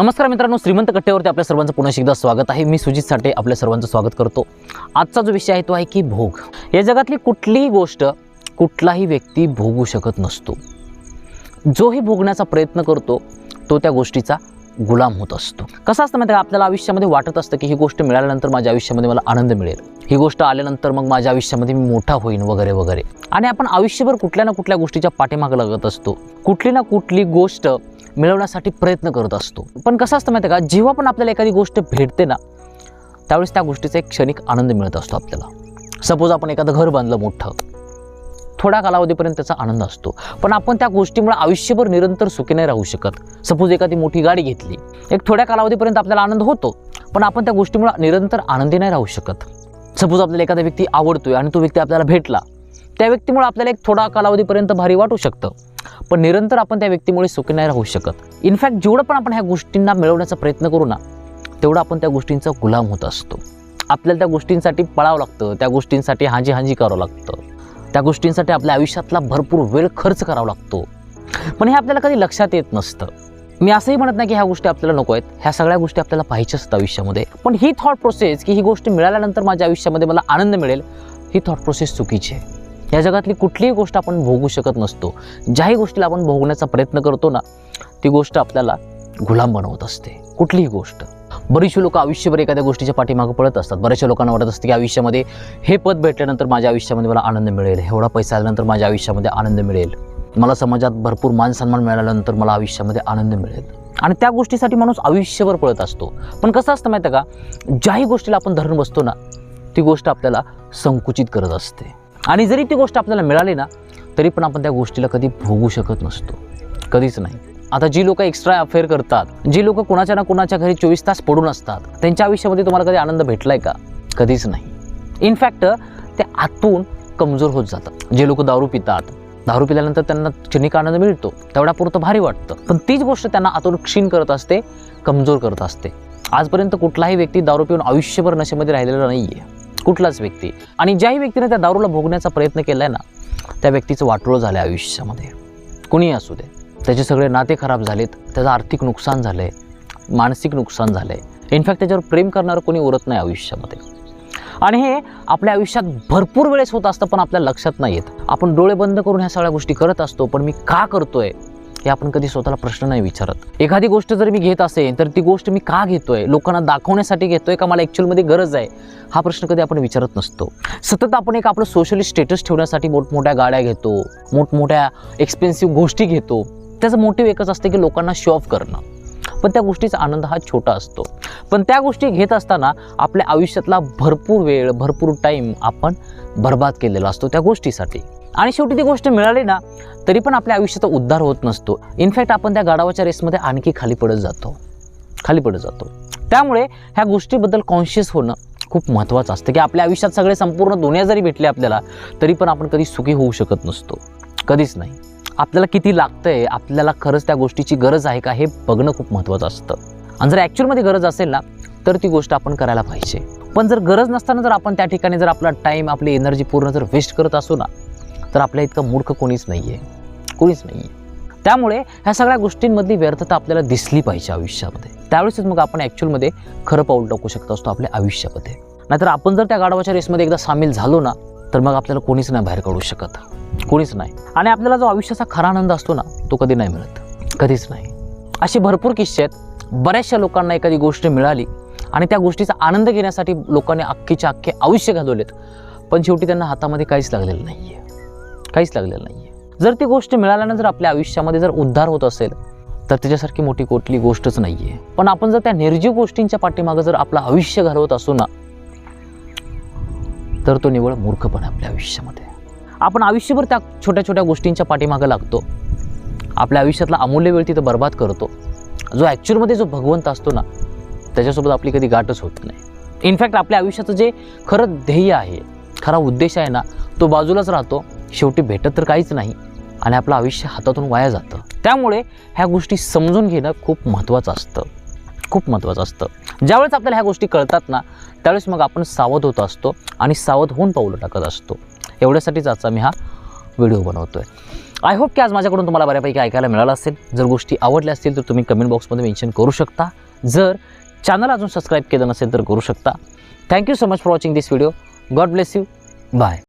नमस्कार मित्रांनो श्रीमंत कट्ट्यावरती आपल्या सर्वांचं पुन्हा एकदा स्वागत आहे. मी सुजित साठे आपल्या सर्वांचं स्वागत करतो. आजचा जो विषय आहे तो आहे की भोग. या जगातली कुठलीही गोष्ट कुठलाही व्यक्ती भोगू शकत नसतो. जोही भोगण्याचा प्रयत्न करतो तो त्या गोष्टीचा गुलाम होत असतो. कसं असतं माहिती आपल्याला आयुष्यामध्ये वाटत असतं की ही गोष्ट मिळाल्यानंतर माझ्या आयुष्यामध्ये मला आनंद मिळेल. ही गोष्ट आल्यानंतर मग माझ्या आयुष्यामध्ये मी मोठा होईन वगैरे वगैरे. आणि आपण आयुष्यभर कुठल्या ना कुठल्या गोष्टीच्या पाठीमागे लागत असतो. कुठली ना कुठली गोष्ट मिळवण्यासाठी प्रयत्न करत असतो. पण कसं असतं माहिती आहे का? जेव्हा पण आपल्याला एखादी गोष्ट भेटते ना त्यावेळेस त्या गोष्टीचा एक क्षणिक आनंद मिळत असतो आपल्याला. सपोज आपण एखादं घर बांधलं मोठं. थोड्या कालावधीपर्यंत त्याचा आनंद असतो. पण आपण त्या गोष्टीमुळे आयुष्यभर निरंतर सुखी नाही राहू शकत. सपोज एखादी मोठी गाडी घेतली. एक थोड्या कालावधीपर्यंत आपल्याला आनंद होतो पण आपण त्या गोष्टीमुळे निरंतर आनंदी नाही राहू शकत. सपोज आपल्याला एखादा व्यक्ती आवडतोय आणि तो व्यक्ती आपल्याला भेटला त्या व्यक्तीमुळे आपल्याला एक थोडा कालावधीपर्यंत भारी वाटू शकतं. पण निरंतर आपण त्या व्यक्तीमुळे सुखी नाही राहू शकत. इनफॅक्ट जेवढं पण आपण ह्या गोष्टींना मिळवण्याचा प्रयत्न करू ना तेवढं आपण त्या गोष्टींचा गुलाम होत असतो. आपल्याला त्या गोष्टींसाठी पळावं लागतं त्या गोष्टींसाठी हांजी हांजी करावं लागतं. त्या गोष्टींसाठी आपल्या आयुष्यातला भरपूर वेळ खर्च करावा लागतो. पण हे आपल्याला कधी लक्षात येत नसतं. मी असंही म्हणत नाही की ह्या गोष्टी आपल्याला नको आहेत. ह्या सगळ्या गोष्टी आपल्याला पाहिजे असतात आयुष्यामध्ये. पण ही थॉट प्रोसेस की ही गोष्ट मिळाल्यानंतर माझ्या आयुष्यामध्ये मला आनंद मिळेल ही थॉट प्रोसेस चुकीची आहे. या जगातली कुठलीही गोष्ट आपण भोगू शकत नसतो. ज्याही गोष्टीला आपण भोगण्याचा प्रयत्न करतो ना ती गोष्ट आपल्याला गुलाम बनवत असते. कुठलीही गोष्ट. बरीचशी लोक आयुष्यभर एखाद्या गोष्टीच्या पाठीमागं पळत असतात. बऱ्याचशा लोकांना वाटत असतं की आयुष्यामध्ये हे पद भेटल्यानंतर माझ्या आयुष्यामध्ये मला आनंद मिळेल. एवढा पैसा आल्यानंतर माझ्या आयुष्यामध्ये आनंद मिळेल. मला समाजात भरपूर मान सन्मान मिळाल्यानंतर मला आयुष्यामध्ये आनंद मिळेल. आणि त्या गोष्टीसाठी माणूस आयुष्यभर पळत असतो. पण कसं असतं माहिती आहे का? ज्याही गोष्टीला आपण धरून बसतो ना ती गोष्ट आपल्याला संकुचित करत असते. आणि जरी ती गोष्ट आपल्याला मिळाली ना तरी पण आपण त्या गोष्टीला कधी भोगू शकत नसतो. कधीच नाही. आता जी लोक एक्स्ट्रा अफेअर करतात जी लोक कुणाच्या ना कुणाच्या घरी चोवीस तास पडून असतात त्यांच्या आयुष्यामध्ये तुम्हाला कधी आनंद भेटलाय का? कधीच नाही. इनफॅक्ट ते आतून कमजोर होत जातात. जे लोक दारू पितात दारू पिल्यानंतर त्यांना क्षणिक आनंद मिळतो तेवढ्या पुरतं भारी वाटतं. पण तीच गोष्ट त्यांना आतून क्षीण करत असते कमजोर करत असते. आजपर्यंत कुठलाही व्यक्ती दारू पिऊन आयुष्यभर नशेमध्ये राहिलेला नाही आहे कुठलाच व्यक्ती. आणि ज्याही व्यक्तीने त्या दारूला भोगण्याचा प्रयत्न केला आहे ना त्या व्यक्तीचं वाटोळं झालं आहे आयुष्यामध्ये. कुणीही असू दे. त्याचे सगळे नाते खराब झालेत त्याचं आर्थिक नुकसान झालं आहे मानसिक नुकसान झालं आहे इनफॅक्ट त्याच्यावर प्रेम करणारं कोणी उरत नाही आयुष्यामध्ये. आणि हे आपल्या आयुष्यात भरपूर वेळेस होत असतं पण आपल्या लक्षात नाही येत आपण डोळे बंद करून ह्या सगळ्या गोष्टी करत असतो पण मी का करतोय? हे आपण कधी स्वतःला प्रश्न नाही विचारत. एखादी गोष्ट जर मी घेत असेल तर ती गोष्ट मी का घेतोय? लोकांना दाखवण्यासाठी घेतोय का? मला ॲक्च्युअलमध्ये गरज आहे? हा प्रश्न कधी आपण विचारत नसतो. सतत आपण एक आपलं सोशली स्टेटस ठेवण्यासाठी मोठमोठ्या गाड्या घेतो मोठमोठ्या एक्सपेन्सिव्ह गोष्टी घेतो. त्याचं मोटिव्ह एकच असतं की लोकांना शो ऑफ करणं. पण त्या गोष्टीचा आनंद हा छोटा असतो. पण त्या गोष्टी घेत असताना आपल्या आयुष्यातला भरपूर वेळ भरपूर टाईम आपण बर्बाद केलेला असतो त्या गोष्टीसाठी. आणि शेवटी ती गोष्ट मिळाली ना तरी पण आपल्या आयुष्याचा उद्धार होत नसतो. इनफॅक्ट आपण त्या गाडावाच्या रेसमध्ये आणखी खाली पडत जातो. खाली पडत जातो. त्यामुळे ह्या गोष्टीबद्दल कॉन्शियस होणं खूप महत्त्वाचं असतं. की आपल्या आयुष्यात सगळे संपूर्ण दुनिया जरी भेटले आपल्याला तरी पण आपण कधी सुखी होऊ शकत नसतो. कधीच नाही. आपल्याला किती लागतंय आपल्याला खरंच त्या गोष्टीची गरज आहे का हे बघणं खूप महत्त्वाचं असतं. आणि जर ॲक्च्युअलमध्ये गरज असेल ना तर ती गोष्ट आपण करायला पाहिजे. पण जर गरज नसताना जर आपण त्या ठिकाणी जर आपला टाईम आपली एनर्जी पूर्ण जर वेस्ट करत असू ना तर आपल्या इतकं मूर्ख कोणीच नाही आहे कोणीच नाही आहे त्यामुळे ह्या सगळ्या गोष्टींमधली व्यर्थता आपल्याला दिसली पाहिजे आयुष्यामध्ये. त्यावेळेसच मग आपण ॲक्च्युअलमध्ये खरं पाऊल टाकू शकत असतो आपल्या आयुष्यामध्ये. नाहीतर आपण जर त्या गाढवाच्या रेसमध्ये एकदा सामील झालो ना तर मग आपल्याला कोणीच नाही बाहेर काढू शकत. कोणीच नाही. आणि आपल्याला जो आयुष्याचा खरा आनंद असतो ना तो कधी नाही मिळत. कधीच नाही. असे भरपूर किस्से आहेत. बऱ्याचशा लोकांना एखादी गोष्ट मिळाली आणि त्या गोष्टीचा आनंद घेण्यासाठी लोकांनी अख्खीच्या अख्खे आयुष्य घालवलेत. पण शेवटी त्यांना हातामध्ये काहीच लागलेलं नाही आहे काहीच लागलेलं नाही आहे जर ती गोष्ट मिळाल्यानं जर आपल्या आयुष्यामध्ये जर उद्धार होत असेल तर त्याच्यासारखी मोठी कुठली गोष्टच नाही आहे पण आपण जर त्या निर्जीव गोष्टींच्या पाठीमागं जर आपलं आयुष्य घालवत असू ना तर तो निवळ मूर्खपण आहे आपल्या आयुष्यामध्ये. आपण आयुष्यभर त्या छोट्या छोट्या गोष्टींच्या पाठीमागं लागतो. आपल्या आयुष्यातला अमूल्य वेळ तिथं बर्बाद करतो. जो ॲक्च्युअलमध्ये जो भगवंत असतो ना त्याच्यासोबत आपली कधी गाठच होत नाही. इनफॅक्ट आपल्या आयुष्याचं जे खरं ध्येय आहे खरा उद्देश आहे ना तो बाजूलाच राहतो. शेवटी भेटत तर काहीच नाही आणि आपलं आयुष्य हातातून वाया जातं. त्यामुळे ह्या गोष्टी समजून घेणं खूप महत्त्वाचं असतं. खूप महत्त्वाचं असतं. ज्यावेळेस आपल्याला ह्या गोष्टी कळतात ना त्यावेळेस मग आपण सावध होत असतो आणि सावध होऊन पाऊलं टाकत असतो. एवढ्यासाठीच आजचा मी हा व्हिडिओ बनवतो आहे आय होप की आज माझ्याकडून तुम्हाला बऱ्यापैकी ऐकायला मिळालं असेल. जर गोष्टी आवडल्या असतील तर तुम्ही कमेंट बॉक्समध्ये मेन्शन करू शकता. जर चॅनल अजून सबस्क्राईब केलं नसेल तर करू शकता. Thank you so much for watching this video God bless you bye